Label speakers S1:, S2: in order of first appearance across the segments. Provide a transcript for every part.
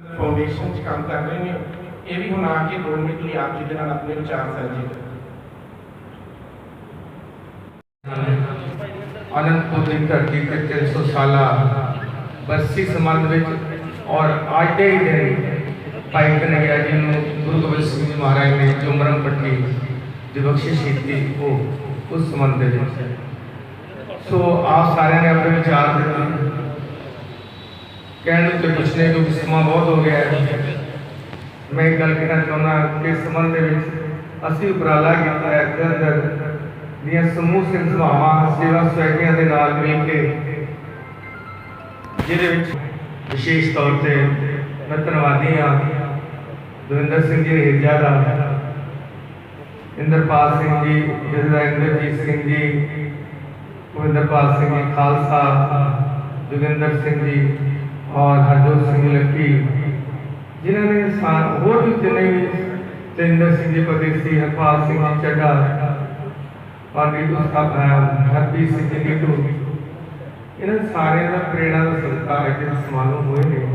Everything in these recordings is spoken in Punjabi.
S1: ਫਾਊਂਡੇਸ਼ਨ 'ਚ ਕੰਮ ਕਰ ਰਹੇ ਨੇ। ਇਹ ਵੀ ਹੁਣ ਆ ਕੇ 2 ਮਿੰਟ ਲਈ ਆਪ ਜੀ ਦੇ ਨਾਲ ਆਪਣੇ ਵਿਚਾਰ ਸਾਂਝੇ ਕਰਨ।
S2: ਅਨੰਦਪੁਰ ਦੀ ਧਰਤੀ ਤੇ 300 ਸਾਲਾ ਬਰਸੀ ਸੰਬੰਧ ਵਿੱਚ ਔਰ ਅੱਜ ਦੇ ਹੀ ਦਿਨ ਭਾਈ ਕਨਈਆ ਜੀ ਨੂੰ ਗੁਰੂ ਗੋਬਿੰਦ ਸਿੰਘ ਜੀ ਮਹਾਰਾਜ ਨੇ ਜੋ ਮਰਮ ਪੱਟੀ ਦੀ ਬਖਸ਼ਿਸ਼ ਕੀਤੀ, ਉਹ ਉਸ ਸੰਬੰਧ ਦੇ ਵਿੱਚ ਸੋ ਆਪ ਸਾਰਿਆਂ ਨੇ ਆਪਣੇ ਵਿਚਾਰ ਦਿੱਤੇ। ਕਹਿਣ ਨੂੰ ਤੇ ਕੁਛ ਨਹੀਂ ਸਮਾਂ ਬਹੁਤ ਹੋ ਗਿਆ ਹੈ ਮੈਂ ਇੱਕ ਗੱਲ ਕਹਿਣਾ ਚਾਹੁੰਦਾ ਕਿ ਸੰਬੰਧ ਦੇ ਵਿੱਚ ਅਸੀਂ ਉਪਰਾਲਾ ਕੀਤਾ ਹੈ ਅੰਦਰ ਦੀਆਂ ਸਮੂਹ ਸਿੰਘ ਸੇਵਾ ਸੁਸਾਇਟੀਆਂ ਦੇ ਨਾਲ ਮਿਲ ਕੇ, ਜਿਹਦੇ ਵਿੱਚ ਵਿਸ਼ੇਸ਼ ਤੌਰ ਤੇ ਮੈਂ ਧੰਨਵਾਦੀ ਹਾਂ ਦਵਿੰਦਰ ਸਿੰਘ ਜੀ ਰੇਜਾ ਦਾ, ਇੰਦਰਪਾਲ ਸਿੰਘ ਜੀ ਜਸਦਾ ਇੰਦਰਜੀਤ ਸਿੰਘ ਜੀ ਗੋਬਿੰਦਰਪਾਲ ਸਿੰਘ ਜੀ ਖਾਲਸਾ, ਜੋਗਿੰਦਰ ਸਿੰਘ ਜੀ ਔਰ ਹਰਜੋਤ ਸਿੰਘ ਲੱਕੀ ਜਿਨ੍ਹਾਂ ਨੇ ਹੋਰ ਵੀ ਜਿੰਨੇ ਵੀ ਤੇਂਦਰ ਸਿੰਘ ਜੀ ਪਤੀ ਸੀ, ਹਰਪਾਲ ਸਿੰਘ ਜੀ ਚੱਡਾ ਔਰ ਨੀਟੂ ਸਾਹਿਬ ਹਰਪ੍ਰੀਤ ਸਿੰਘ ਜੀ ਨੀਟੂ ਇਹਨਾਂ ਸਾਰਿਆਂ ਦਾ ਪ੍ਰੇਰਣਾ ਦਾ ਸਦਕਾ ਅੱਜ ਦੇ ਸਮਾਗਮ ਹੋਏ ਨੇ।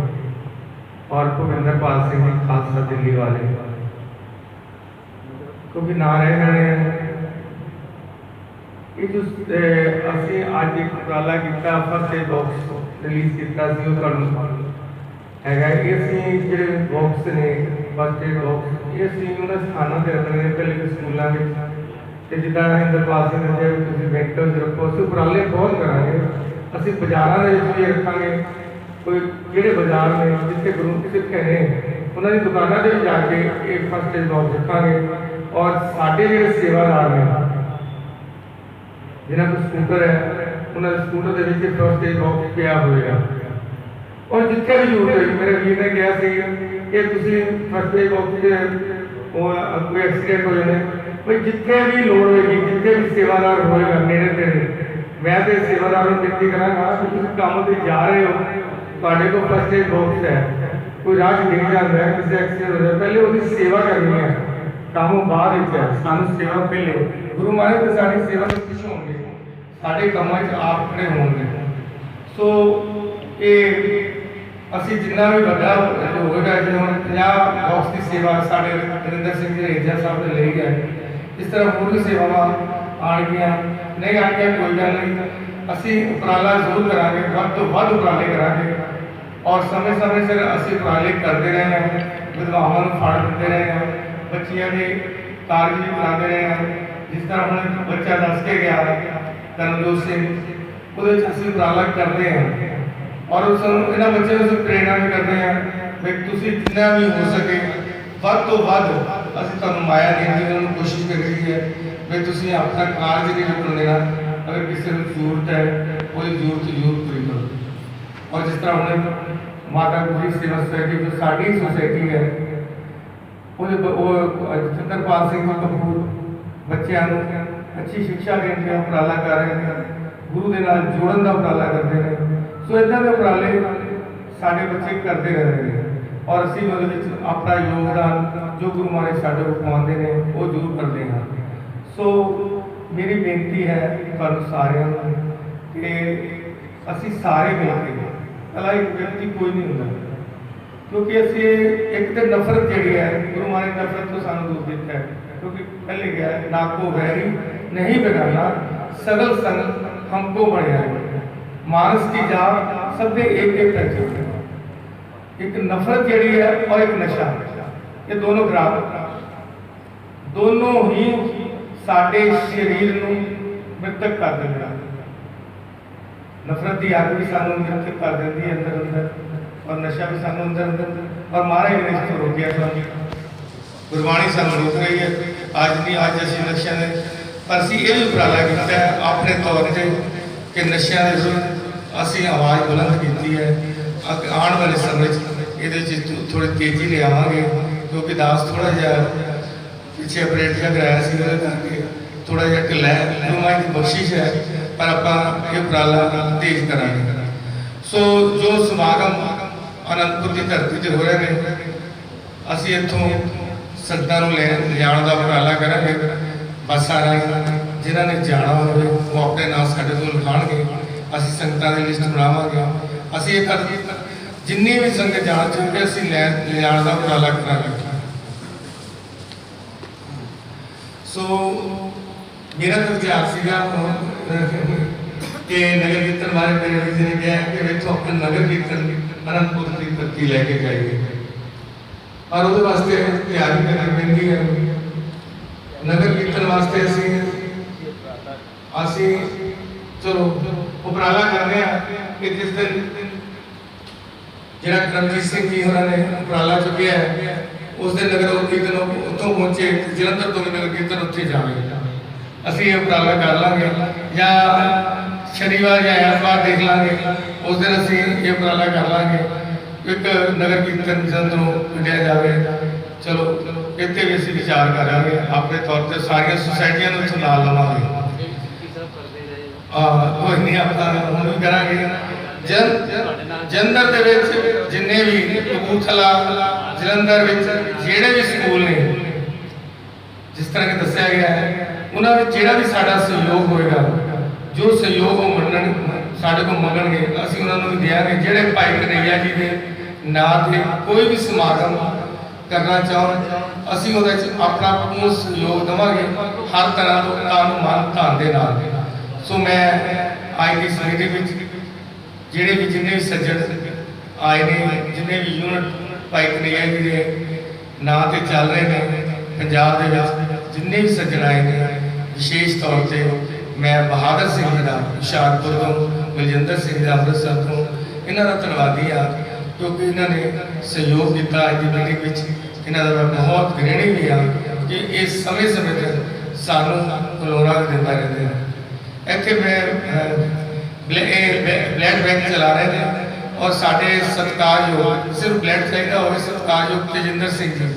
S2: ਔਰ ਭੁਪਿੰਦਰਪਾਲ ਸਿੰਘ ਜੀ ਖਾਲਸਾ ਦਿੱਲੀ ਵਾਲੇ। ਕਿਉਂਕਿ ਨਾ ਰਹਿ ਜਾਣੇ ਇਹ ਜੋ ਅਹ, ਅਸੀਂ ਅੱਜ ਇੱਕ ਉਪਰਾਲਾ ਕੀਤਾ ਫਸਟ ਏਡ ਬਾਕਸ ਰਿਲੀਜ਼ ਕੀਤਾ ਸੀ ਉਹ ਤੁਹਾਨੂੰ ਹੈਗਾ ਇਹ ਅਸੀਂ ਜਿਹੜੇ ਬਾਕਸ ਨੇ ਫਸਟ ਏਡ ਬਾਕਸ ਇਹ ਅਸੀਂ ਉਹਨਾਂ ਸਥਾਨਾਂ ਤੇ ਰੱਖਣੇ ਨੇ ਪਹਿਲੇ ਕਿ ਸਕੂਲਾਂ ਵਿੱਚ ਤੇ ਜਿੱਦਾਂ ਇੰਦਰਪਾਲ ਸਿੰਘ ਨੇ ਜੇ ਤੁਸੀਂ ਬੈਂਕਾਂ 'ਚ ਰੱਖੋ ਅਸੀਂ ਉਪਰਾਲੇ ਬਹੁਤ ਕਰਾਂਗੇ ਅਸੀਂ ਬਾਜ਼ਾਰਾਂ ਦੇ ਵਿੱਚ ਵੀ ਰੱਖਾਂਗੇ ਕੋਈ ਕਿਹੜੇ ਬਾਜ਼ਾਰ ਨੇ ਜਿੱਥੇ ਗੁਰੂ ਸਿੱਖੇ ਨੇ ਉਹਨਾਂ ਦੀ ਦੁਕਾਨਾਂ ਤੇ ਵੀ ਜਾ ਕੇ ਇਹ ਫਸਟ ਏਡ ਬਾਕਸ ਰੱਖਾਂਗੇ ਔਰ ਸਾਡੇ ਜਿਹੜੇ ਸੇਵਾਦਾਰ ਨੇ ਜਿਨ੍ਹਾਂ ਕੋਲ ਸਕੂਟਰ ਹੈ, ਉਹਨਾਂ ਦੇ ਸਕੂਟਰ ਦੇ ਵਿੱਚ ਫਸਟ ਏਡ ਬਾਕਸ ਪਿਆ ਹੋਵੇਗਾ ਔਰ ਜਿੱਥੇ ਵੀ ਜ਼ਰੂਰਤ ਹੋਈ, ਮੇਰੇ ਵੀਰ ਨੇ ਕਿਹਾ ਸੀ ਕਿ ਤੁਸੀਂ ਫਸਟ ਏਡ ਬਾਕਸ ਦੇ ਉਹ ਕੋਈ ਐਕਸੀਡੈਂਟ ਹੋ ਜਾਵੇ ਕੋਈ ਜਿੱਥੇ ਵੀ ਲੋੜ ਹੋਏਗੀ, ਜਿੱਥੇ ਵੀ ਸੇਵਾਦਾਰ ਹੋਏਗਾ, ਨੇੜੇ ਤੇੜੇ। ਮੈਂ ਤੇ ਸੇਵਾਦਾਰ ਨੂੰ ਬੇਨਤੀ ਕਰਾਂਗਾ, ਕਿ ਤੁਸੀਂ ਕੰਮ ਤੇ ਜਾ ਰਹੇ ਹੋ, ਤੁਹਾਡੇ ਕੋਲ ਫਸਟ ਏਡ ਬਾਕਸ ਹੈ। ਕੋਈ ਰਾਹ 'ਚ ਡਿੱਗ ਜਾਂਦਾ ਹੈ, ਕਿਸੇ ਐਕਸੀਡੈਂਟ ਹੋ ਜਾਂਦਾ ਪਹਿਲੇ ਉਹਦੀ ਸੇਵਾ ਕਰਨੀ ਹੈ। ਕੰਮ ਬਾਅਦ ਵਿੱਚ ਹੈ ਸਾਨੂੰ ਸੇਵਾ ਪਹਿਲੇ ਗੁਰੂ ਮਹਾਰਾਜ ਤੇ ਸਾਡੀ ਸੇਵਾ ਦੇ ਪਿੱਛੇ ਹੋਣਗੇ। ਸਾਡੇ ਕੰਮਾਂ 'ਚ ਆਪ ਖੜੇ ਹੋਣਗੇ। ਸੋ ਇਹ ਅਸੀਂ ਜਿੰਨਾ ਵੀ ਵੱਡਾ ਹੋਵੇਗਾ ਜਿਵੇਂ ਹੁਣ 50 ਬਾਕਸ ਦੀ ਸੇਵਾ ਸਾਡੇ ਨਰਿੰਦਰ ਸਿੰਘ ਜੀ ਰੇਜਾ ਸਾਹਿਬ ਨੇ ਲਈ ਹੈ। ਇਸ ਤਰ੍ਹਾਂ ਹੋਰ ਵੀ ਸੇਵਾਵਾਂ ਆਣਗੀਆਂ ਨਹੀਂ ਆਣਗੀਆਂ ਕੋਈ ਗੱਲ ਨਹੀਂ। ਅਸੀਂ ਉਪਰਾਲਾ ਜ਼ਰੂਰ ਕਰਾਂਗੇ, ਵੱਧ ਤੋਂ ਵੱਧ ਉਪਰਾਲੇ ਕਰਾਂਗੇ। ਔਰ ਸਮੇਂ ਸਮੇਂ ਸਿਰ ਅਸੀਂ ਉਪਰਾਲੇ ਕਰਦੇ ਰਹੇ ਹਾਂ। ਵਿਧਵਾਵਾਂ ਨੂੰ ਫੜ ਦਿੰਦੇ ਰਹੇ ਹਾਂ। ਬੱਚਿਆਂ ਦੇ ਕਾਰਜ ਵੀ ਕਰਾਉਂਦੇ ਰਹੇ ਹਾਂ ਜਿਸ ਤਰ੍ਹਾਂ ਹੁਣ ਬੱਚਾ ਦੱਸ ਕੇ ਗਿਆ ਤਰਨਜੋਤ ਸਿੰਘ, ਉਹਦੇ ਵਿੱਚ ਅਸੀਂ ਉਪਰਾਲਾ ਕਰਦੇ ਹਾਂ ਔਰ ਉਸ ਨੂੰ ਇਹਨਾਂ ਬੱਚਿਆਂ ਨੂੰ ਅਸੀਂ ਪ੍ਰੇਰਣਾ ਵੀ ਕਰਦੇ ਹਾਂ ਵੀ ਤੁਸੀਂ ਜਿੰਨਾ ਵੀ ਹੋ ਸਕੇ, ਵੱਧ ਤੋਂ ਵੱਧ ਅਸੀਂ ਤੁਹਾਨੂੰ ਮਾਇਆ ਦੇਣ ਦੀ ਉਹਨਾਂ ਨੂੰ ਕੋਸ਼ਿਸ਼ ਕਰੀ ਹੈ ਵੀ ਤੁਸੀਂ ਆਪਣਾ ਕਾਰਜ ਨਹੀਂ ਰੁਕਣ ਦੇਣਾ ਅਗਰ ਕਿਸੇ ਨੂੰ ਜ਼ਰੂਰਤ ਹੈ, ਉਹਦੀ ਜ਼ਰੂਰਤ ਜ਼ਰੂਰ ਪੂਰੀ ਕਰੋ। ਔਰ ਜਿਸ ਤਰ੍ਹਾਂ ਹੁਣ ਮਾਤਾ ਗੁਜਰੀ ਸੇਵਾ ਸੋਸਾਇਟੀ, ਜੋ ਸਾਡੀ ਸੋਸਾਇਟੀ ਹੈ ਉਹਦੇ ਬ- ਉਹ ਚੰਦਰਪਾਲ ਸਿੰਘ ਕਪੂਰ ਬੱਚਿਆਂ ਨੂੰ ਅੱਛੀ ਸਿੱਖਿਆ ਦੇਣ ਦਾ ਉਪਰਾਲਾ ਕਰ ਰਹੇ ਨੇ। ਗੁਰੂ ਦੇ ਨਾਲ ਜੋੜਨ ਦਾ ਉਪਰਾਲਾ ਕਰਦੇ ਨੇ। ਸੋ ਇਦਾਂ ਦੇ ਉਪਰਾਲੇ ਸਾਡੇ ਬੱਚੇ ਕਰਦੇ ਰਹਿੰਦੇ ਨੇ। ਔਰ ਅਸੀਂ ਉਹਦੇ ਵਿੱਚ ਆਪਣਾ ਯੋਗਦਾਨ ਜੋ ਗੁਰੂ ਮਹਾਰਾਜ ਸਾਡੇ ਕੋਲ ਪਾਉਂਦੇ ਨੇ, ਉਹ ਜ਼ਰੂਰ ਕਰਦੇ ਹਾਂ। ਸੋ ਮੇਰੀ ਬੇਨਤੀ ਹੈ ਤੁਹਾਨੂੰ ਸਾਰਿਆਂ ਨੂੰ ਕਿ ਅਸੀਂ ਸਾਰੇ ਮਿਲ ਕੇ ਇਕੱਲਾ ਵਿਅਕਤੀ ਕੋਈ ਨਹੀਂ ਹੁੰਦਾ। ਕਿਉਂਕਿ ਅਸੀਂ ਇੱਕ ਤੇ ਨਫ਼ਰਤ ਜਿਹੜੀ ਹੈ ਗੁਰੂ ਮਹਾਰਾਜ ਨਫ਼ਰਤ ਤੋਂ ਸਾਨੂੰ ਦੂਰ ਕੀਤਾ ਹੈ। ਕਿਉਂਕਿ ਪਹਿਲੇ ਗਿਆ ਹੈ, ਵੈਰੀ ਨਹੀਂ ਬਗਾਨਾ ਸਗਲ ਸੰਗ ਹਮਕੋ ਬਣਿਆ ਹੈ ਮਾਨਸ ਕੀ ਜਾਤ ਸਭ ਦੇ ਇੱਕ ਇੱਕ ਤੱਕ ਇੱਕ ਨਫ਼ਰਤ ਜਿਹੜੀ ਹੈ ਔਰ ਇੱਕ ਨਸ਼ਾ। ਇਹ ਦੋਨੋਂ ਖਰਾਬ ਦੋਨੋਂ ਹੀ ਸਾਡੇ ਸਰੀਰ ਨੂੰ ਮ੍ਰਿਤਕ ਕਰ ਦਿੰਦਾ ਨਫ਼ਰਤ ਦੀ ਅੱਗ ਵੀ ਸਾਨੂੰ ਮ੍ਰਿਤਕ ਕਰ ਦਿੰਦੀ ਹੈ ਅੰਦਰ ਅੰਦਰ ਔਰ ਨਸ਼ਾ ਵੀ ਸਾਨੂੰ ਅੰਦਰ ਅੰਦਰ ਔਰ ਮਹਾਰਾਜ ਨੇ ਇਸ ਤੋਂ ਰੋਕਿਆ ਸਾਨੂੰ ਗੁਰਬਾਣੀ ਸਾਨੂੰ ਰੋਕ ਰਹੀ ਹੈ ਅੱਜ ਨਹੀਂ ਅੱਜ ਅਸੀਂ ਨਸ਼ਿਆਂ ਦੇ ਪਰ ਅਸੀਂ ਇਹ ਵੀ ਉਪਰਾਲਾ ਕੀਤਾ ਹੈ ਆਪਣੇ ਤੌਰ ਤੇ ਕਿ ਨਸ਼ਿਆਂ ਦੇ ਵਿਰੁੱਧ ਅਸੀਂ ਆਵਾਜ਼ ਬੁਲੰਦ ਕੀਤੀ ਹੈ ਅੱਗ- ਆਉਣ ਵਾਲੇ ਸਮੇਂ 'ਚ ਇਹਦੇ ਵਿੱਚ ਥੋੜੀ ਤੇਜ਼ੀ ਲਿਆਵਾਂਗੇ ਕਿਉਂਕਿ ਦਾਸ ਥੋੜਾ ਜਿਹਾ ਪਿੱਛੇ ਆਪਰੇਟ ਜਿਹਾ ਕਰਾਇਆ ਸੀ ਉਹਦੇ ਕਰਕੇ ਥੋੜਾ ਜਿਹਾ ਢਿੱਲਾ ਹੈ ਗੁਰੂ ਮਹਾਰਾਜ ਦੀ ਬਖਸ਼ਿਸ਼ ਹੈ ਪਰ ਆਪਾਂ ਇਹ ਉਪਰਾਲਾ ਤੇਜ਼ ਕਰਾਂਗੇ ਸੋ ਜੋ ਸਮਾਗਮ ਅਨੰਦਪੁਰ ਦੀ ਧਰਤੀ ਤੇ ਹੋ ਰਹੇ ਨੇ। ਅਸੀਂ ਇੱਥੋਂ ਸੰਗਤਾਂ ਨੂੰ ਲੈ ਲਿਜਾਣ ਦਾ ਉਪਰਾਲਾ ਕਰਾਂਗੇ। ਬੱਸਾਂ ਰਾਹੀਂ ਜਿਨ੍ਹਾਂ ਨੇ ਜਾਣਾ ਹੋਵੇ, ਉਹ ਆਪਣੇ ਨਾਲ ਸਾਡੇ ਕੋਲ ਲਿਖਾਣਗੇ ਅਸੀਂ ਸੰਗਤਾਂ ਦੀ ਲਿਸਟ ਬਣਾਵਾਂਗੇ। ਅਸੀਂ ਇਹ ਕਰ ਜਿੰਨੀ ਵੀ ਸੰਗਤ ਜਾਣ ਚੁੱਕੇ ਅਸੀਂ ਲੈ ਲਿਜਾਣ ਦਾ ਉਪਰਾਲਾ ਕਰਾਂਗੇ। ਸੋ, ਮੇਰਾ ਤਾਂ ਵਿਚਾਰ ਸੀਗਾ ਕਿ ਨਗਰ ਕੀਰਤਨ ਬਾਰੇ ਮੇਰੇ ਵੀਰ ਨੇ ਕਿਹਾ ਕਿ ਵੇਖੋ, ਆਪਣਾ ਨਗਰ ਕੀਰਤਨ ਅਨੰਦਪੁਰ ਦੀ ਪੱਤੀ ਲੈ ਕੇ ਜਾਈਏ। ਔਰ ਉਹਦੇ ਵਾਸਤੇ ਤਿਆਰੀ ਕਰਨੀ ਪੈਂਦੀ ਹੈ। ਨਗਰ ਕੀਰਤਨ ਵਾਸਤੇ ਅਸੀਂ ਅਸੀਂ ਚਲੋ ਉਪਰਾਲਾ ਕਰ ਰਹੇ ਕਿ ਜਿਸ ਦਿਨ ਜਿਹੜਾ ਕਰਮਜੀਤ ਸਿੰਘ ਜੀ ਹੋਰਾਂ ਨੇ ਉਪਰਾਲਾ ਚੁੱਕਿਆ ਹੈ, ਉਸ ਦਿਨ ਨਗਰ ਕੀਰਤਨ ਉੱਥੋਂ ਪਹੁੰਚੇ, ਜਲੰਧਰ ਤੋਂ ਵੀ ਨਗਰ ਕੀਰਤਨ ਉੱਥੇ ਜਾਵੇ। ਅਸੀਂ ਇਹ ਉਪਰਾਲਾ ਕਰ ਲਾਂਗੇ। ਜਾਂ ਸ਼ਨੀਵਾਰ ਜਾਂ ਐਤਵਾਰ ਦੇਖ ਲਾਂਗੇ, ਉਸ ਦਿਨ ਅਸੀਂ ਇਹ ਉਪਰਾਲਾ ਕਰ ਲਾਂਗੇ। ਇੱਕ ਨਗਰ ਕੀਰਤਨ ਜਲੰਧਰੋਂ ਕੱਢਿਆ ਜਾਵੇ। ਚਲੋ, ਇੱਥੇ ਵੀ ਅਸੀਂ ਵਿਚਾਰ ਕਰਾਂਗੇ। ਆਪਣੇ ਤੌਰ ਤੇ ਸਾਰੀਆਂ ਸੁਸਾਇਟੀਆਂ ਨੂੰ ਇੱਥੇ ਨਾਲ ਲਵਾਂਗੇ। ਆ ਕੋਈ ਨਹੀਂ, ਆਪਾਂ ਹੁਣ ਵੀ ਕਰਾਂਗੇ। ਜਨ ਜਲੰਧਰ ਦੇ ਵਿੱਚ ਜਿੰਨੇ ਵੀ ਕਪੂਰਥਲਾ, ਜਲੰਧਰ ਵਿੱਚ ਜਿਹੜੇ ਵੀ ਸਕੂਲ ਨੇ, ਜਿਸ ਤਰ੍ਹਾਂ ਕਿ ਦੱਸਿਆ ਗਿਆ ਹੈ, ਉਹਨਾਂ ਵਿੱਚ ਜਿਹੜਾ ਵੀ ਸਾਡਾ ਸਹਿਯੋਗ ਹੋਏਗਾ ਜੋ ਸਹਿਯੋਗ ਉਹ ਮੰਨਣ, ਸਾਡੇ ਕੋਲ ਮੰਗਣਗੇ, ਅਸੀਂ ਉਹਨਾਂ ਨੂੰ ਵੀ ਦਿਆਂਗੇ, ਜਿਹੜੇ ਭਾਈ ਕਨਈਆ ਜੀ ਦੇ ਨਾਂ ਤੇ ਕੋਈ ਵੀ ਸਮਾਗਮ ਕਰਨਾ ਚਾਹਣ, ਅਸੀਂ ਉਹਦੇ ਵਿੱਚ ਆਪਣਾ ਪੂਰਨ ਸਹਿਯੋਗ ਦੇਵਾਂਗੇ, ਹਰ ਤਰ੍ਹਾਂ ਤੋਂ ਕਾਨੂੰਨ ਮਾਨ ਧਾਨ ਦੇ ਨਾਲ। ਸੋ ਮੈਂ ਅੱਜ ਦੀ ਸਮਿਤੀ ਵਿੱਚ, ਜਿਹੜੇ ਵੀ ਜਿੰਨੇ ਵੀ ਸੱਜਣ ਆਏ ਨੇ, ਜਿੰਨੇ ਵੀ ਯੂਨਿਟ ਭਾਈ ਕਨਈਆ ਜੀ ਦੇ ਨਾਂ ਤੇ ਚੱਲ ਰਹੇ ਨੇ, ਪੰਜਾਬ ਦੇ ਵਿੱਚ ਜਿੰਨੇ ਵੀ ਸੱਜਣ ਆਏ ਨੇ, ਵਿਸ਼ੇਸ਼ ਤੌਰ ਤੇ ਮੈਂ ਬਹਾਦਰ ਸਿੰਘ ਦਾ ਹੁਸ਼ਿਆਰਪੁਰ ਤੋਂ ਬਲਜਿੰਦਰ ਸਿੰਘ ਦਾ ਅੰਮ੍ਰਿਤਸਰ ਤੋਂ ਇਹਨਾਂ ਦਾ ਧੰਨਵਾਦੀ ਆ ਕਿਉਂਕਿ ਇਹਨਾਂ ਨੇ ਸਹਿਯੋਗ ਦਿੱਤਾ ਅੱਜ ਦੀ ਮੀਟਿੰਗ ਵਿੱਚ। ਇਹਨਾਂ ਦਾ ਮੈਂ ਬਹੁਤ ਗ੍ਰਹਿਣੀ ਵੀ ਆ ਕਿ ਇਹ ਸਮੇਂ ਸਮੇਂ ਤੇ ਸਾਨੂੰ ਕਲੋਰਾ ਦਿੰਦਾ ਰਹਿੰਦੇ ਨੇ ਇੱਥੇ ਮੈਂ ਅਹ, ਬਲੈ- ਇਹ ਬਲੈਡ ਬੈਂਕ ਚਲਾ ਰਹੇ ਨੇ ਔਰ ਸਾਡੇ ਸਤਿਕਾਰਯੋਗ ਸਿਰਫ ਬਲੈਡ ਚਾਹੀਦਾ ਹੋਵੇ ਸਤਿਕਾਰਯੋਗ ਤੇਜਿੰਦਰ ਸਿੰਘ ਜੀ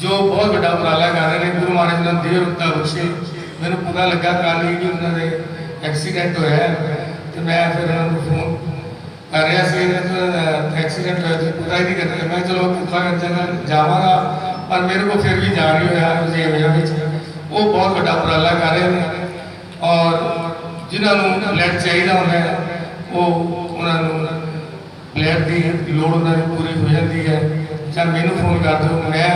S2: ਜੋ ਬਹੁਤ ਵੱਡਾ ਉਪਰਾਲਾ ਕਰ ਰਹੇ ਨੇ ਗੁਰੂ ਮਹਾਰਾਜ ਦਾ ਦੇਹ ਰੁੱਤਾ ਬਖਸ਼ੇ। ਮੈਨੂੰ ਪਤਾ ਲੱਗਾ ਕੱਲ੍ਹ ਹੀ ਕਿ ਉਹਨਾਂ ਦੇ ਐਕਸੀਡੈਂਟ ਹੋਇਆ ਹੈ ਤੇ ਮੈਂ ਫਿਰ ਉਹਨਾਂ ਨੂੰ ਫੋਨ ਕਰ ਰਿਹਾ ਸੀ, ਇਹਨਾਂ ਐਕਸੀਡੈਂਟ ਹੋਇਆ ਤੇ ਪਤਾ ਹੀ ਨਹੀਂ ਕਰਦਾ ਮੈਂ ਚਲੋ ਕਿਥਾ ਕਰਜਾਂਗਾ ਜਾਵਾਂਗਾ, ਪਰ ਮੇਰੇ ਕੋਲ ਫਿਰ ਵੀ ਜਾ ਨਹੀਂ ਹੋਇਆ ਰੁਝੇਵਿਆਂ ਵਿੱਚ। ਉਹ ਬਹੁਤ ਵੱਡਾ ਉਪਰਾਲਾ ਕਰ ਰਹੇ ਨੇ ਔਰ ਜਿਨ੍ਹਾਂ ਨੂੰ ਬਲੱਡ ਚਾਹੀਦਾ ਹੁੰਦਾ ਉਹ ਉਹਨਾਂ ਨੂੰ ਬਲੱਡ ਦੀ ਲੋੜ ਉਹਨਾਂ ਦੀ ਪੂਰੀ ਹੋ ਜਾਂਦੀ ਹੈ। ਜਾਂ ਮੈਨੂੰ ਫੋਨ ਕਰ ਦਿਓ। ਮੈਂ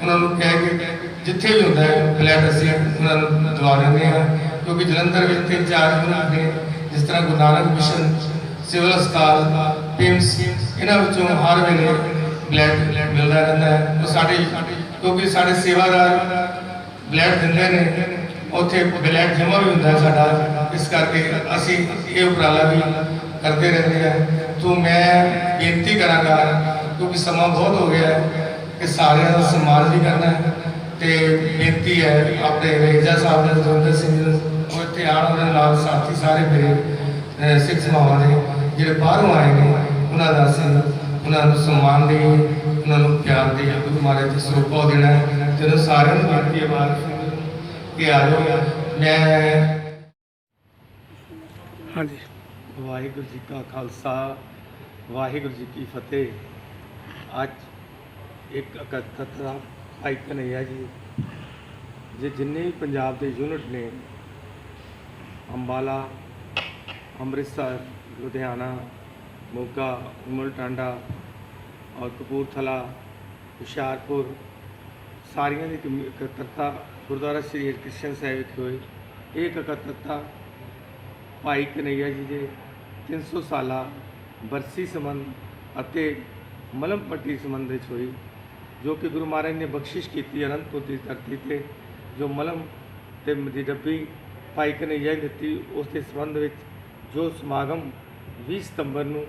S2: ਉਹਨਾਂ ਨੂੰ ਕਹਿ ਕੇ ਜਿੱਥੇ ਵੀ ਹੁੰਦਾ ਹੈ ਬਲੱਡ ਅਸੀਂ ਉਹਨਾਂ ਨੂੰ ਦਵਾ ਦਿੰਦੇ ਹਾਂ, ਕਿਉਂਕਿ ਜਲੰਧਰ ਵਿੱਚ ਤਿੰਨ ਚਾਰ ਯੂਨਿਟ ਨੇ ਜਿਸ ਤਰ੍ਹਾਂ ਗੁਰੂ ਨਾਨਕ ਮਿਸ਼ਨ, ਸਿਵਲ ਹਸਪਤਾਲ, ਪਿੰਸ, ਇਹਨਾਂ ਵਿੱਚੋਂ ਹਰ ਵੇਲੇ ਬਲੱਡ ਮਿਲਦਾ ਰਹਿੰਦਾ ਹੈ। ਉਹ ਸਾਡੇ, ਕਿਉਂਕਿ ਸਾਡੇ ਸੇਵਾਦਾਰ ਬਲੱਡ ਦਿੰਦੇ ਨੇ, ਉੱਥੇ ਬਲੱਡ ਜਮ੍ਹਾਂ ਵੀ ਹੁੰਦਾ ਹੈ ਸਾਡਾ। ਇਸ ਕਰਕੇ ਅਸੀਂ ਇਹ ਉਪਰਾਲਾ ਵੀ ਕਰਦੇ ਰਹਿੰਦੇ ਹਾਂ। ਤੋਂ ਮੈਂ ਬੇਨਤੀ ਕਰਾਂਗਾ, ਕਿਉਂਕਿ ਸਮਾਂ ਬਹੁਤ ਹੋ ਗਿਆ ਹੈ, ਕਿ ਸਾਰਿਆਂ ਦਾ ਸਨਮਾਨ ਵੀ ਕਰਨਾ ਹੈ। ਤੇ ਬੇਨਤੀ ਹੈ ਆਪਣੇ ਰੇਜਾ ਸਾਹਿਬ ਨੇ ਜੋਗਿੰਦਰ ਸਿੰਘ ਉਹ ਇੱਥੇ ਆਉਣ ਉਹਨਾਂ ਨਾਲ ਸਾਥੀ ਸਾਰੇ ਮੇਰੇ ਸਿੱਖ ਸਮਾਵਾਂ ਦੇ ਜਿਹੜੇ ਬਾਹਰੋਂ ਆਏ ਨੇ ਉਹਨਾਂ ਦਾ ਅਸੀਂ ਉਹਨਾਂ ਨੂੰ ਸਨਮਾਨ ਦੇਈਏ ਉਹਨਾਂ ਨੂੰ ਪਿਆਰ ਦੇਈਏ। ਗੁਰੂ ਮਹਾਰਾਜ ਦੇ ਸਰੂਪਾ ਦੇਣਾ ਹੈ ਜਦੋਂ ਸਾਰਿਆਂ ਨੂੰ ਬੇਨਤੀ ਹੈ ਬਾਹਰ ਕਿ ਆ ਜਾਓ। ਮੈਂ
S3: ਹਾਂਜੀ।
S4: ਵਾਹਿਗੁਰੂ ਜੀ ਕਾ ਖਾਲਸਾ ਵਾਹਿਗੁਰੂ ਜੀ ਕੀ ਫਤਿਹ। ਅੱਜ ਇੱਕ ਇਕੱਤਰਤਾ ਭਾਈ ਕਨਈਆ ਜੀ। ਜੇ ਜਿੰਨੇ ਵੀ ਪੰਜਾਬ ਦੇ ਯੂਨਿਟ ਨੇ, ਅੰਬਾਲਾ, ਅੰਮ੍ਰਿਤਸਰ, ਲੁਧਿਆਣਾ, ਮੋਗਾ ਉਮਰ ਟਾਂਡਾ ਔਰ ਕਪੂਰਥਲਾ, ਹੁਸ਼ਿਆਰਪੁਰ, ਸਾਰੀਆਂ ਦੀ ਇਕੱਤਰਤਾ ਗੁਰਦੁਆਰਾ ਸ੍ਰੀ ਹਰਿਕ੍ਰਿਸ਼ਨ ਸਾਹਿਬ ਵਿਖੇ ਹੋਈ। ਇਹ ਇਕੱਤਰਤਾ ਭਾਈ ਕਨਈਆ ਜੀ ਦੇ 300 ਸਾਲਾ ਬਰਸੀ ਸੰਬੰਧ ਅਤੇ ਮਲਮਪੱਟੀ ਸੰਬੰਧ ਵਿੱਚ ਹੋਈ। ਜੋ ਕਿ ਗੁਰੂ ਮਹਾਰਾਜ ਨੇ ਬਖਸ਼ਿਸ਼ ਕੀਤੀ ਅਨੰਦਪੁਰ ਦੀ ਧਰਤੀ ਤੇ ਜੋ ਮਲਮ ਤੇ ਦੀ ਡੱਬੀ ਭਾਈ ਕਨਈਆ ਜੀ ਦਿੱਤੀ ਉਸ ਦੇ ਸੰਬੰਧ ਵਿੱਚ ਜੋ ਸਮਾਗਮ 20 ਸਤੰਬਰ ਨੂੰ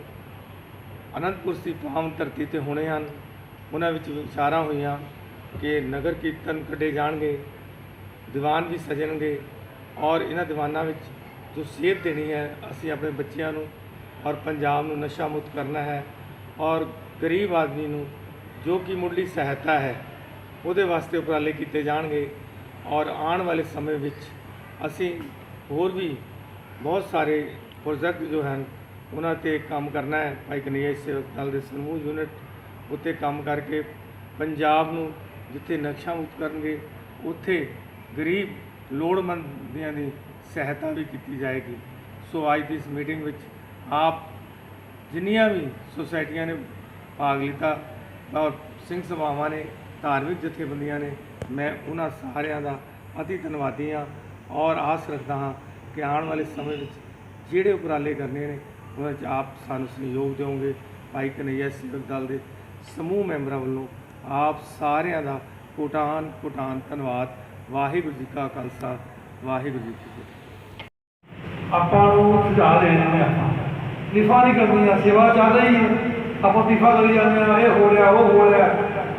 S4: ਅਨੰਦਪੁਰ ਦੀ ਪਾਵਨ ਧਰਤੀ ਤੇ ਹੋਣੇ ਹਨ ਉਹਨਾਂ ਵਿੱਚ ਵਿਚਾਰਾਂ ਹੋਈਆਂ ਕਿ ਨਗਰ ਕੀਰਤਨ ਕੱਢੇ ਜਾਣਗੇ ਦੀਵਾਨ ਵੀ ਸਜਣਗੇ ਔਰ ਇਹਨਾਂ ਦੀਵਾਨਾਂ ਵਿੱਚ ਜੋ ਸੇਧ ਦੇਣੀ ਹੈ ਅਸੀਂ ਆਪਣੇ ਬੱਚਿਆਂ ਨੂੰ ਔਰ ਪੰਜਾਬ ਨੂੰ ਨਸ਼ਾ ਮੁਕਤ ਕਰਨਾ ਹੈ ਔਰ ਗਰੀਬ ਆਦਮੀ ਨੂੰ ਜੋ ਕਿ ਮੁੱਢਲੀ ਸਹਾਇਤਾ ਹੈ, ਉਹਦੇ ਵਾਸਤੇ ਉਪਰਾਲੇ ਕੀਤੇ ਜਾਣਗੇ ਔਰ ਆਉਣ ਵਾਲੇ ਸਮੇਂ ਵਿੱਚ ਅਸੀਂ ਹੋਰ ਵੀ ਬਹੁਤ ਸਾਰੇ ਪ੍ਰੋਜੈਕਟ ਜੋ ਹਨ, ਉਹਨਾਂ ਤੇ ਕੰਮ ਕਰਨਾ ਹੈ। ਭਾਈ ਕਨਈਆ ਸੇਵਕ ਦਲ ਦੇ ਸਮੂਹ ਯੂਨਿਟ ਉੱਤੇ ਕੰਮ ਕਰਕੇ ਪੰਜਾਬ ਨੂੰ ਜਿੱਥੇ ਨਕਸ਼ਾ ਮੁਕਤ ਕਰਨਗੇ, ਉੱਥੇ ਗਰੀਬ ਲੋੜਵੰਦਿਆਂ ਦੀ ਸਹਾਇਤਾ ਵੀ ਕੀਤੀ ਜਾਏਗੀ। ਸੋ ਅੱਜ ਦੀ ਇਸ ਮੀਟਿੰਗ ਵਿੱਚ ਆਪ ਜਿੰਨੀਆਂ ਵੀ ਸੁਸਾਇਟੀਆਂ ਨੇ ਭਾਗ ਲਿੱਤਾ ਸਿੰਘ ਸਭਾਵਾਂ ਨੇ, ਧਾਰਮਿਕ ਜਥੇਬੰਦੀਆਂ ਨੇ, ਮੈਂ ਉਹਨਾਂ ਸਾਰਿਆਂ ਦਾ ਅਤੀ ਧੰਨਵਾਦੀ ਹਾਂ ਔਰ ਆਸ ਰੱਖਦਾ ਹਾਂ ਕਿ ਆਉਣ ਵਾਲੇ ਸਮੇਂ ਵਿੱਚ ਜਿਹੜੇ ਉਪਰਾਲੇ ਕਰਨੇ ਨੇ, ਉਹਨਾਂ 'ਚ ਆਪ ਸਾਨੂੰ ਸਹਿਯੋਗ ਦਿਓਗੇ। ਭਾਈ ਕਨਈਆ ਸੇਵਕ ਦਲ ਦੇ ਸਮੂਹ ਮੈਂਬਰਾਂ ਵੱਲੋਂ ਆਪ ਸਾਰਿਆਂ ਦਾ ਕੋਟਾਨ ਕੋਟਾਨ ਧੰਨਵਾਦ। ਵਾਹਿਗੁਰੂ ਜੀ ਕਾ ਖਾਲਸਾ, ਵਾਹਿਗੁਰੂ ਜੀ ਕੀ ਫਤਿਹ।
S3: ਆਪਾਂ ਨੂੰ ਸੁਝਾਅ ਦੇਣਾ ਨੇ ਆਪਾਂ। ਨਹੀਂ ਕਰਨੀ ਆ ਸੇਵਾ ਚੱਲ ਰਹੀ ਹੈ। ਆਪਾਂ ਤਿਫਾ ਕਰੀ ਜਾਂਦੇ ਆ ਇਹ ਹੋ ਰਿਹਾ, ਉਹ ਹੋ ਰਿਹਾ।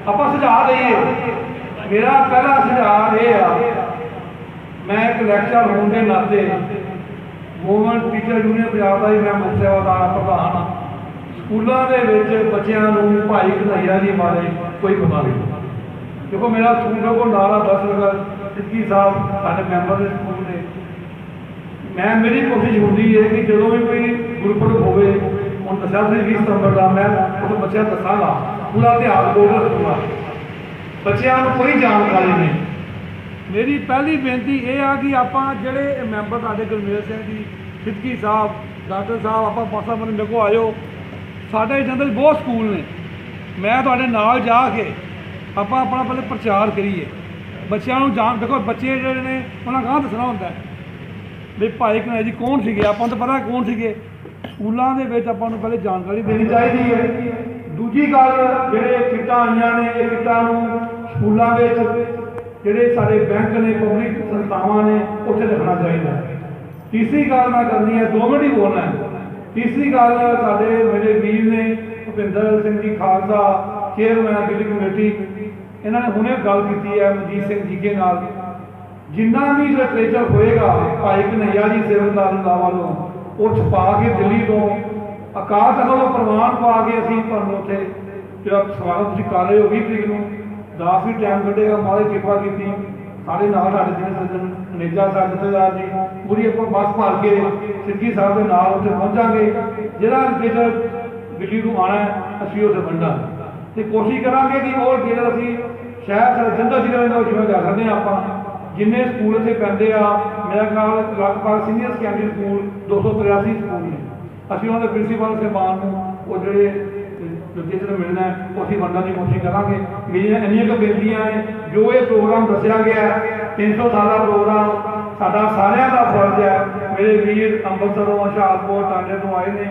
S3: ਆਪਾਂ ਸੁਝਾਅ ਦਈਏ। ਮੇਰਾ ਪਹਿਲਾ ਸੁਝਾਅ ਇਹ ਆ, ਮੈਂ ਇੱਕ ਲੈਕਚਰ ਹੋਣ ਦੇ ਨਾਤੇ ਗਵਰਨਮੈਂਟ ਟੀਚਰ ਯੂਨੀਅਨ ਪੰਜਾਬ ਦਾ ਹੀ ਮੈਂ ਮੁੱਖ ਸੇਵਾਦਾਰ, ਪ੍ਰਧਾਨ ਹਾਂ। ਸਕੂਲਾਂ ਦੇ ਵਿੱਚ ਬੱਚਿਆਂ ਨੂੰ ਭਾਈ ਕਨਈਆ ਜੀ ਬਾਰੇ ਕੋਈ ਪਤਾ ਨਹੀਂ। ਦੇਖੋ, ਮੇਰਾ ਸਕੂਲ ਕੋਲ ਨਾਰਾ ਦੱਸ ਲਗਾ ਸਿੱਧੀ ਸਾਹਿਬ, ਸਾਡੇ ਮੈਂਬਰ ਦੇ ਸਕੂਲ ਦੇ ਮੈਂ, ਮੇਰੀ ਕੋਸ਼ਿਸ਼ ਹੁੰਦੀ ਹੈ ਕਿ ਜਦੋਂ ਵੀ ਕੋਈ ਗੁਰਪੁਰਬ ਹੋਵੇ ਹੁਣ ਦੱਸਿਆ ਸੀ 20 ਸਤੰਬਰ ਦਾ ਮੈਂ ਉਹ ਬੱਚਿਆਂ ਦੱਸਾਂਗਾ। ਪੂਰਾ ਇਤਿਹਾਸ ਬੋਲਦਾ ਸਕੂਲਾ ਬੱਚਿਆਂ ਨੂੰ ਕੋਈ ਜਾਣਕਾਰੀ ਨਹੀਂ। ਮੇਰੀ ਪਹਿਲੀ ਬੇਨਤੀ ਇਹ ਆ ਕਿ ਆਪਾਂ ਜਿਹੜੇ ਮੈਂਬਰ ਸਾਡੇ ਗੁਰਮੇਲ ਸਿੰਘ ਜੀ ਸਿੱਧੀ ਸਾਹਿਬ ਡਾਕਟਰ ਸਾਹਿਬ, ਆਪਾਂ ਪਾਸਾ ਮਨ ਮੇਰੇ ਕੋਲ ਆਇਓ। ਸਾਡੇ ਜੰਦਰ ਬਹੁਤ ਸਕੂਲ ਨੇ। ਮੈਂ ਤੁਹਾਡੇ ਨਾਲ ਜਾ ਕੇ ਆਪਾਂ ਆਪਣਾ ਪਹਿਲੇ ਪ੍ਰਚਾਰ ਕਰੀਏ। ਬੱਚਿਆਂ ਨੂੰ ਜਾਣ, ਦੇਖੋ ਬੱਚੇ ਜਿਹੜੇ ਨੇ, ਉਹਨਾਂ ਗਾਂ ਦੱਸਣਾ ਹੁੰਦਾ ਵੀ ਭਾਈ ਕਨ੍ਹਈਆ ਜੀ ਕੌਣ ਸੀਗੇ? ਆਪਾਂ ਨੂੰ ਤਾਂ ਪਤਾ ਕੌਣ ਸੀਗੇ? ਸਕੂਲਾਂ ਦੇ ਵਿੱਚ ਆਪਾਂ ਨੂੰ ਪਹਿਲੇ ਜਾਣਕਾਰੀ ਦੇਣੀ ਚਾਹੀਦੀ ਹੈ। ਦੂਜੀ ਗੱਲ, ਜਿਹੜੇ ਕਿੱਟਾਂ ਆਈਆਂ ਨੇ, ਇਹ ਕਿੱਟਾਂ ਨੂੰ ਸਕੂਲਾਂ ਵਿੱਚ ਜਿਹੜੇ ਸਾਡੇ ਬੈਂਕ ਨੇ, ਪਬਲਿਕ ਸੰਸਥਾਵਾਂ ਨੇ, ਉੱਥੇ ਰੱਖਣਾ ਚਾਹੀਦਾ ਤੀਸਰੀ ਗੱਲ ਮੈਂ ਕਰਨੀ ਹੈ, ਦੋ ਮਿੰਟ ਹੀ ਬੋਲਣਾ ਹੈ। ਤੀਸਰੀ ਗੱਲ, ਸਾਡੇ ਮੇਰੇ ਵੀਰ ਨੇ ਭੁਪਿੰਦਰ ਸਿੰਘ ਜੀ ਖਾਲਸਾ ਚੇਅਰਮੈਨ ਦਿੱਲੀ ਕਮੇਟੀ ਇਹਨਾਂ ਨੇ ਹੁਣੇ ਗੱਲ ਕੀਤੀ ਹੈ ਮਨਜੀਤ ਸਿੰਘ ਜੀ ਜੀਕੇ ਨਾਲ। ਜਿੰਨਾ ਵੀ ਲਿਟਰੇਚਰ ਹੋਏਗਾ, ਭਾਈ ਕਨਈਆ ਜੀ ਸੇਵਾਦਾਰ ਦਾ ਵੱਲੋਂ ਉਹ ਛਪਾ ਕੇ ਦਿੱਲੀ ਤੋਂ ਅਕਾਲ ਤਖਤ ਤੋਂ ਪ੍ਰਵਾਨ ਪਾ ਕੇ ਅਸੀਂ ਤੁਹਾਨੂੰ ਉੱਥੇ ਜਿਹੜਾ ਸਵਾਗਤ ਤੁਸੀਂ ਕਰ ਰਹੇ ਹੋ 20 ਤਰੀਕ ਨੂੰ, ਦਾਸ ਵੀ ਟਾਈਮ ਕੱਢੇਗਾ ਮਾਰੇ ਕਿਰਪਾ ਕੀਤੀ ਸਾਡੇ ਨਾਲ ਸਾਡੇ ਜਿਹੜੇ ਸੱਜਣ ਨੇਜਾ ਸਾਹਿਬ ਜਥੇਦਾਰ ਜੀ, ਪੂਰੀ ਆਪਾਂ ਬੱਸ ਭਰ ਕੇ ਸਿੱਧੀ ਸਾਹਿਬ ਦੇ ਨਾਲ ਉੱਥੇ ਪਹੁੰਚਾਂਗੇ, ਜਿਹੜਾ ਲਿਟਰੇਚਰ ਦਿੱਲੀ ਨੂੰ ਆਣਾ ਅਸੀਂ ਉੱਥੇ ਵੰਡਾਂਗੇ। ਤੇ ਕੋਸ਼ਿਸ਼ ਕਰਾਂਗੇ ਕਿ ਉਹ ਜਿਹੜਾ ਅਸੀਂ ਸ਼ਹਿਰ ਸਰਜੰਦਰ ਜੀ ਦਾ ਜਿਵੇਂ ਜਾ ਸਕਦੇ ਹਾਂ ਆਪਾਂ। ਜਿੰਨੇ ਸਕੂਲ ਇੱਥੇ ਪੈਂਦੇ ਆ, ਮੇਰਾ ਖਿਆਲ ਲਗਭਗ ਸੀਨੀਅਰ ਸੈਕੰਡਰੀ ਸਕੂਲ 283 ਸਕੂਲ ਨੇ। ਅਸੀਂ ਉਹਨਾਂ ਦੇ ਪ੍ਰਿੰਸੀਪਲ ਸਾਹਿਬਾਨ ਨੂੰ ਉਹ ਜਿਹੜੇ ਜਿਸ ਨੂੰ ਮਿਲਣਾ ਉਹ ਅਸੀਂ ਵੰਡਣ ਦੀ ਕੋਸ਼ਿਸ਼ ਕਰਾਂਗੇ। ਮੇਰੀਆਂ ਇੰਨੀਆਂ ਕੁ ਬੇਨਤੀਆਂ ਨੇ, ਜੋ ਇਹ ਪ੍ਰੋਗਰਾਮ ਦੱਸਿਆ ਗਿਆ ਹੈ 300 ਸਾਲਾ ਪ੍ਰੋਗਰਾਮ ਸਾਡਾ ਸਾਰਿਆਂ ਦਾ ਫਰਜ਼ ਹੈ। ਮੇਰੇ ਵੀਰ ਅੰਮ੍ਰਿਤਸਰੋਂ, ਹੁਸ਼ਿਆਰਪੁਰ, ਟਾਂਡੇ ਤੋਂ ਆਏ ਨੇ।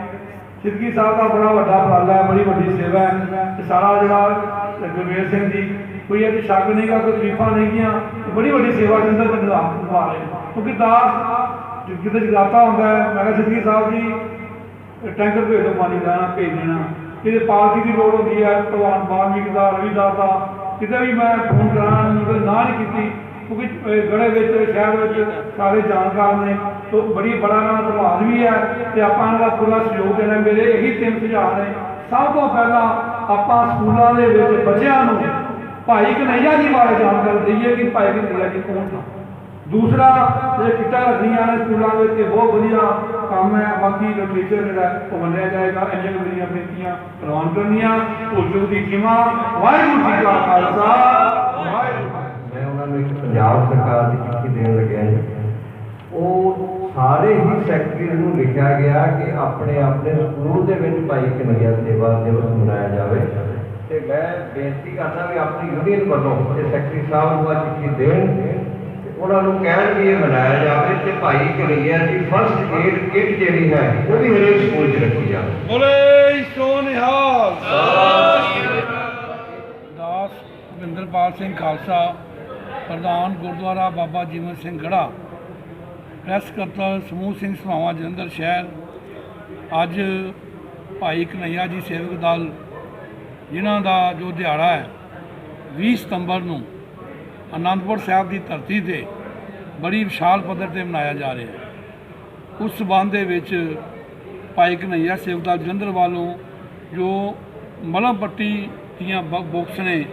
S3: ਸਿੱਧਗੀ ਸਾਹਿਬ ਦਾ ਬੜਾ ਵੱਡਾ ਉਪਰਾਲਾ ਹੈ, ਬੜੀ ਵੱਡੀ ਸੇਵਾ ਹੈ। ਸਾਰਾ ਜਿਹੜਾ ਗੁਰਮੇਲ ਸਿੰਘ ਜੀ, ਕੋਈ ਇਹ ਸ਼ੱਕ ਨਹੀਂ ਗਾ, ਕੋਈ ਤਰੀਫਾਂ ਨਹੀਂ ਗੀਆਂ। ਬੜੀ ਵੱਡੀ ਸੇਵਾ ਦੇ ਅੰਦਰ ਨਿਭਾ ਨਿਭਾ ਰਹੇ ਕਿਉਂਕਿ ਦਾਸ ਜਿੱਥੇ ਜਗਰਾਤਾ ਹੁੰਦਾ ਹੈ ਮੈਂ ਕਿਹਾ ਸਿੱਧਗੀ ਸਾਹਿਬ ਜੀ ਟੈਂਕਰ ਭੇਜ ਦਿਓ ਪਾਣੀ ਦਾ ਨਾ ਭੇਜ ਦੇਣਾ। ਕਿਤੇ ਪਾਲਕੀ ਦੀ ਲੋੜ ਹੁੰਦੀ ਹੈ ਭਗਵਾਨ ਵਾਲਮੀਕ ਦਾ ਰਵਿਦਾਸ ਦਾ ਕਿਤੇ ਵੀ ਮੈਂ ਫੋਨ ਕਰਾਂ ਮੈਨੂੰ ਨਾ ਨਹੀਂ ਕੀਤੀ ਕਿਉਂਕਿ ਅਹ, ਗੜੇ ਵਿੱਚ ਸ਼ਹਿਰ ਵਿੱਚ ਸਾਰੇ ਜਾਣਕਾਰ ਨੇ ਤੋਂ ਬੜੀ ਬੜਾ ਨਾਲ ਧੰਨਵਾਦ ਵੀ ਹੈ ਤੇ ਆਪਾਂ ਇਹਨਾਂ ਦਾ ਪੂਰਾ ਸਹਿਯੋਗ ਦੇਣਾ ਮੇਰੇ ਇਹੀ ਤਿੰਨ ਸੁਝਾਅ ਨੇ। ਸਭ ਤੋਂ ਪਹਿਲਾਂ ਆਪਾਂ ਸਕੂਲਾਂ ਦੇ ਵਿੱਚ ਬੱਚਿਆਂ ਨੂੰ ਭਾਈ ਕਨਈਆ ਜੀ ਬਾਰੇ ਜਾਣਕਾਰੀ ਦਈਏ ਕਿ ਭਾਈ ਕਨਈਆ ਜੀ ਕੌਣ ਸਨ ਦੂਸਰਾ ਜਿਹੜੇ ਕਿੱਟਾਂ ਰੱਖਣੀਆਂ ਨੇ ਸਕੂਲਾਂ ਵਿੱਚ ਇਹ ਬਹੁਤ ਵਧੀਆ ਕੰਮ ਹੈ। ਬਾਕੀ ਲਿਟਰੇਚਰ ਜਿਹੜਾ ਉਹ ਵੰਡਿਆ ਜਾਏਗਾ। ਇੰਨੀਆਂ ਕੁ ਬੇਨਤੀਆਂ ਪ੍ਰਵਾਨ ਕਰਨੀਆਂ। ਭੁੱਲ ਦੀ ਖਿਮਾ। ਵਾਹਿਗੁਰੂ ਜੀ ਕਾ ਖਾਲਸਾ।
S5: ਮੈਂ ਉਹਨਾਂ ਨੂੰ ਇੱਕ ਪੰਜਾਬ ਸਰਕਾਰ ਦੀ ਚਿੱਠੀ ਦੇਣ ਲੱਗਿਆ ਜੀ। ਉਹ ਸਾਰੇ ਹੀ ਸੈਕਟਰੀ ਨੂੰ ਲਿਖਿਆ ਗਿਆ ਕਿ ਆਪਣੇ ਆਪਣੇ ਸਕੂਲ ਦੇ ਵਿੱਚ ਭਾਈ ਕਨਈਆ ਸੇਵਾ ਦਿਵਸ ਮਨਾਇਆ ਜਾਵੇ। ਮੈਂ ਬੇਨਤੀ ਕਰਦਾ ਵੀ ਆਪਣੀ ਯੂਨੀਅਨ ਵੱਲੋਂ ਇਹ ਸੈਕਟਰੀ ਸਾਹਿਬ ਨੂੰ ਆ ਚਿੱਠੀ ਦੇਣ ਤੇ ਉਹਨਾਂ ਨੂੰ ਕਹਿਣ ਕਿ ਇਹ ਮਨਾਇਆ ਜਾਵੇ ਤੇ ਭਾਈ ਕਨਈਆ ਦੀ ਫਸਟ ਏਡ ਕਿਟ ਜਿਹੜੀ ਹੈ, ਉਹ ਵੀ ਹਰੇਕ ਸਕੂਲ 'ਚ ਰੱਖੀ ਜਾਵੇ।
S3: ਬੋਲੇ ਸੋ ਦਾਸ ਭਿੰਦਰਪਾਲ ਸਿੰਘ ਖਾਲਸਾ, ਪ੍ਰਧਾਨ ਗੁਰਦੁਆਰਾ ਬਾਬਾ ਜੀਵਨ ਸਿੰਘ ਗੜਾ ਪ੍ਰੈਸ ਸਕੱਤਰ ਸਮੂਹ ਸਿੰਘ ਸਮਾਵਾ ਜਲੰਧਰ ਸ਼ਹਿਰ। ਅੱਜ ਭਾਈ ਕਨਈਆ ਜੀ ਸੇਵਕ ਦਲ ਜਿਨ੍ਹਾਂ ਦਾ ਜੋ ਦਿਹਾੜਾ ਹੈ 20 ਸਤੰਬਰ ਨੂੰ ਅਨੰਦਪੁਰ ਸਾਹਿਬ ਦੀ ਧਰਤੀ ਤੇ ਬੜੀ ਵਿਸ਼ਾਲ ਪੱਧਰ ਤੇ ਮਨਾਇਆ ਜਾ ਰਿਹਾ ਹੈ। ਉਸ ਸਬੰਧ ਦੇ ਵਿੱਚ ਭਾਈ ਕਨਈਆ ਸੇਵਕ ਜਲੰਧਰ ਵੱਲੋਂ ਜੋ ਮਲਮ ਪੱਟੀ ਦੀਆਂ ਬ- ਬੁੱਕਸ ਨੇ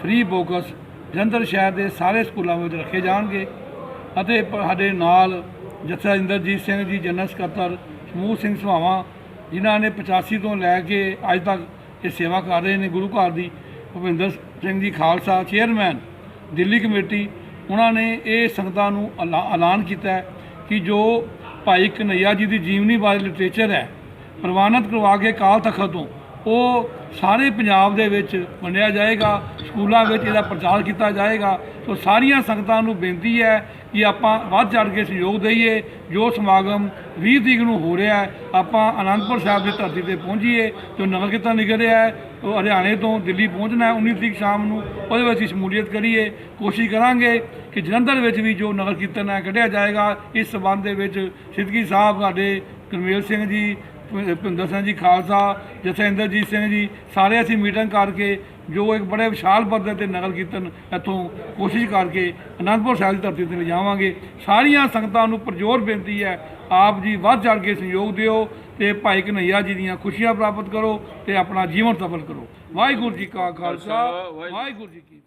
S3: ਫ੍ਰੀ ਬੋਕਸ ਜਲੰਧਰ ਸ਼ਹਿਰ ਦੇ ਸਾਰੇ ਸਕੂਲਾਂ ਵਿੱਚ ਰੱਖੇ ਜਾਣਗੇ ਅਤੇ ਸਾਡੇ ਨਾਲ ਜਥਾ ਇੰਦਰਜੀਤ ਸਿੰਘ ਜੀ, ਜਨਰਲ ਸਕੱਤਰ ਸਮੂਹ ਸਿੰਘ ਸਭਾਵਾਂ ਜਿਨ੍ਹਾਂ ਨੇ 85 ਤੋਂ ਲੈ ਕੇ ਅੱਜ ਤੱਕ ਇਹ ਸੇਵਾ ਕਰ ਰਹੇ ਨੇ ਗੁਰੂ ਘਰ ਦੀ। ਭੁਪਿੰਦਰ ਸਿੰਘ ਜੀ ਖਾਲਸਾ ਚੇਅਰਮੈਨ ਦਿੱਲੀ ਕਮੇਟੀ, ਉਹਨਾਂ ਨੇ ਇਹ ਸੰਗਤਾਂ ਨੂੰ ਐਲਾ- ਐਲਾਨ ਕੀਤਾ ਕਿ ਜੋ ਭਾਈ ਕਨਈਆ ਜੀ ਦੀ ਜੀਵਨੀ ਬਾਰੇ ਲਿਟਰੇਚਰ ਹੈ, ਪ੍ਰਵਾਨਿਤ ਕਰਵਾ ਕੇ ਕਾਲ ਤਖਤ ਤੋਂ, ਉਹ ਸਾਰੇ ਪੰਜਾਬ ਦੇ ਵਿੱਚ ਵੰਡਿਆ ਜਾਏਗਾ, ਸਕੂਲਾਂ ਵਿੱਚ ਇਹਦਾ ਪ੍ਰਚਾਰ ਕੀਤਾ ਜਾਏਗਾ। ਸੋ ਸਾਰੀਆਂ ਸੰਗਤਾਂ ਨੂੰ ਬੇਨਤੀ ਹੈ ਕਿ ਆਪਾਂ ਵੱਧ ਚੜ੍ਹ ਕੇ ਸਹਿਯੋਗ ਦਈਏ, ਜੋ ਸਮਾਗਮ 20 ਤਰੀਕ ਨੂੰ ਹੋ ਰਿਹਾ ਹੈ, ਆਪਾਂ ਆਨੰਦਪੁਰ ਸਾਹਿਬ ਦੀ ਧਰਤੀ ਤੇ ਪਹੁੰਚੀਏ, ਜੋ ਨਗਰ ਕੀਰਤਨ ਨਿਕਲ ਰਿਹਾ ਹੈ, ਉਹ ਹਰਿਆਣੇ ਤੋਂ ਦਿੱਲੀ ਪਹੁੰਚਣਾ ਹੈ 19 ਤਰੀਕ ਸ਼ਾਮ ਨੂੰ, ਉਹਦੇ ਵਿੱਚ ਹੀ ਸ਼ਮੂਲੀਅਤ ਕਰੀਏ, ਕੋਸ਼ਿਸ਼ ਕਰਾਂਗੇ ਕਿ ਜਲੰਧਰ ਵਿੱਚ ਵੀ ਜੋ ਨਗਰ ਕੀਰਤਨ ਹੈ ਕੱਢਿਆ ਜਾਏਗਾ, ਇਸ ਸਬੰਧ ਦੇ ਵਿੱਚ ਸਿੱਧਗੀ ਸਾਹਿਬ ਸਾਡੇ ਕਰਮੇਲ ਸਿੰਘ ਜੀ ਭਿੰਦਰ ਸਿੰਘ ਜੀ ਖਾਲਸਾ ਜਥੇਂਦਰਜੀਤ ਸਿੰਘ ਜੀ, ਸਾਰੇ ਅਸੀਂ ਮੀਟਿੰਗ ਕਰਕੇ ਜੋ ਇੱਕ ਬੜੇ ਵਿਸ਼ਾਲ ਪੱਧਰ ਤੇ ਨਗਰ ਕੀਰਤਨ ਇੱਥੋਂ ਕੋਸ਼ਿਸ਼ ਕਰਕੇ ਅਨੰਦਪੁਰ ਸਾਹਿਬ ਦੀ ਧਰਤੀ ਤੇ ਲਿਜਾਵਾਂਗੇ। ਸਾਰੀਆਂ ਸੰਗਤਾਂ ਨੂੰ ਪ੍ਰਜੋਰ ਬੇਨਤੀ ਹੈ ਆਪ ਜੀ ਵੱਧ ਚੜ੍ਹ ਕੇ ਸਹਿਯੋਗ ਦਿਓ ਤੇ ਭਾਈ ਕਨਈਆ ਜੀ ਦੀਆਂ ਖੁਸ਼ੀਆਂ ਪ੍ਰਾਪਤ ਕਰੋ ਤੇ ਆਪਣਾ ਜੀਵਨ ਸਫਲ ਕਰੋ। ਵਾਹਿਗੁਰੂ ਜੀ ਕਾ ਖਾਲਸਾ ਵਾਹਿਗੁਰੂ ਜੀ ਕੀ